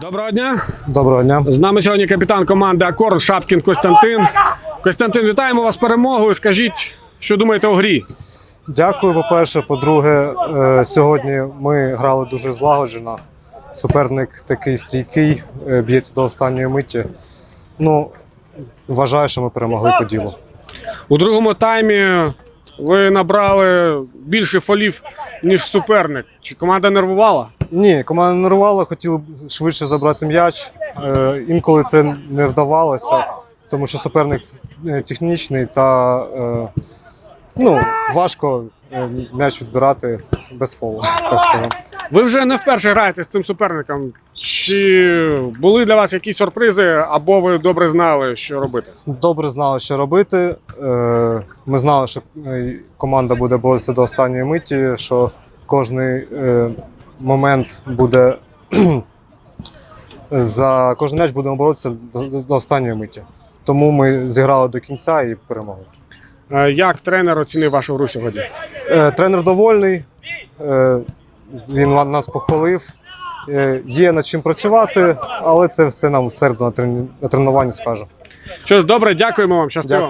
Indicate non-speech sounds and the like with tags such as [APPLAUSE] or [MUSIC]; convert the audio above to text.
Доброго дня. Доброго дня. З нами сьогодні капітан команди Акорн Шапкін Костянтин. Костянтин, вітаємо вас з перемогою. Скажіть, що думаєте у грі? Дякую, по-перше. По-друге, е, сьогодні ми грали дуже злагоджено. Суперник такий стійкий, е, б'ється до останньої миті. Ну, вважаю, що ми перемогли по ділу. У другому таймі ви набрали більше фолів, ніж суперник. Чи команда нервувала? Ні, команда не нервувала, хотіли швидше забрати м'яч. Е, Інколи це не вдавалося, тому що суперник е, технічний та е, ну, важко м'яч відбирати без фолу, так скажемо. Ви вже не вперше граєте з цим суперником. Чи були для вас якісь сюрпризи, або ви добре знали, що робити? Добре знали, що робити. Е, Ми знали, що команда буде боротися до останньої миті, що кожний е, момент буде [CLEARS THROAT] за кожен м'яч будемо боротися до, останньої миті. Тому ми зіграли до кінця і перемогли. Е, Як тренер оцінив вашу гру сьогодні? Е, Тренер довольний, е, він нас похвалив. Є над чим працювати, але це все нам в середу на тренуванні скаже. Що ж, добре, дякуємо вам. Щасти.